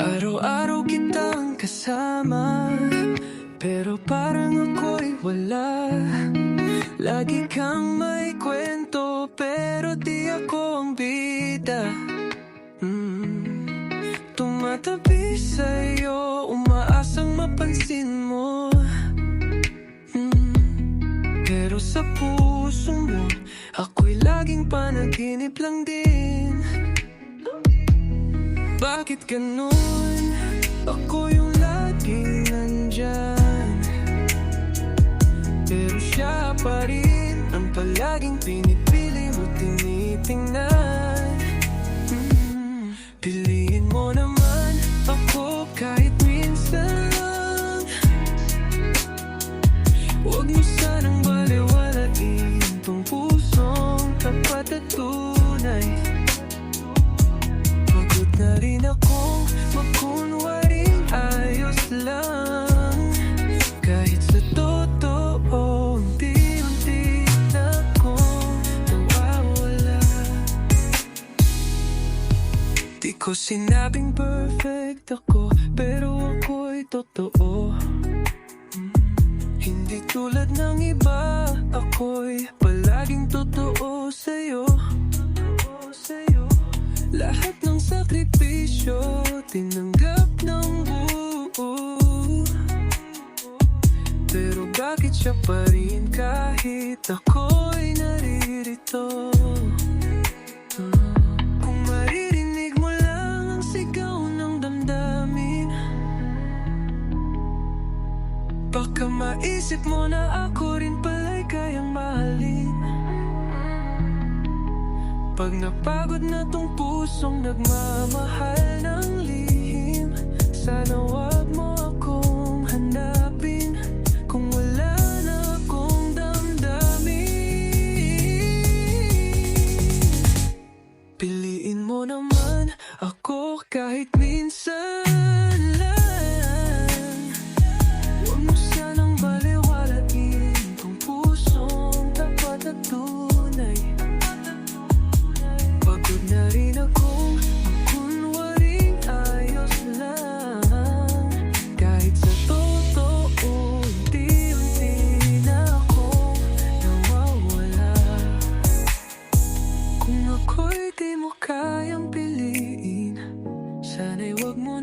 Araw-araw kitang kasama Pero parang ako'y wala Lagi kang may kwento Pero di ako ang bida mm. Tumatabi sa'yo Umaasang mapansin mo mm. Pero sa puso mo Ako'y laging panaginip lang din bakit ganun? Ako yung laging nandyan Pero siya pa rin ang palaging pinipili mo tinitingnan Di ko sinabing perfect ako Pero ako'y totoo. Mm. Hindi tulad ng iba Ako'y palaging totoo sa'yo. Lahat ng sakripisyo Tinanggap ng buo. Pero bakit siya pa rin kahit ako'y Baka maisip mo na ako rin pala'y kayang mahalin. Pag napagod na tong pusong nagmamahal ng lihim Sana wag mo akong hanapin Kung wala na akong damdamin. Piliin mo naman ako kahit minsan wag mo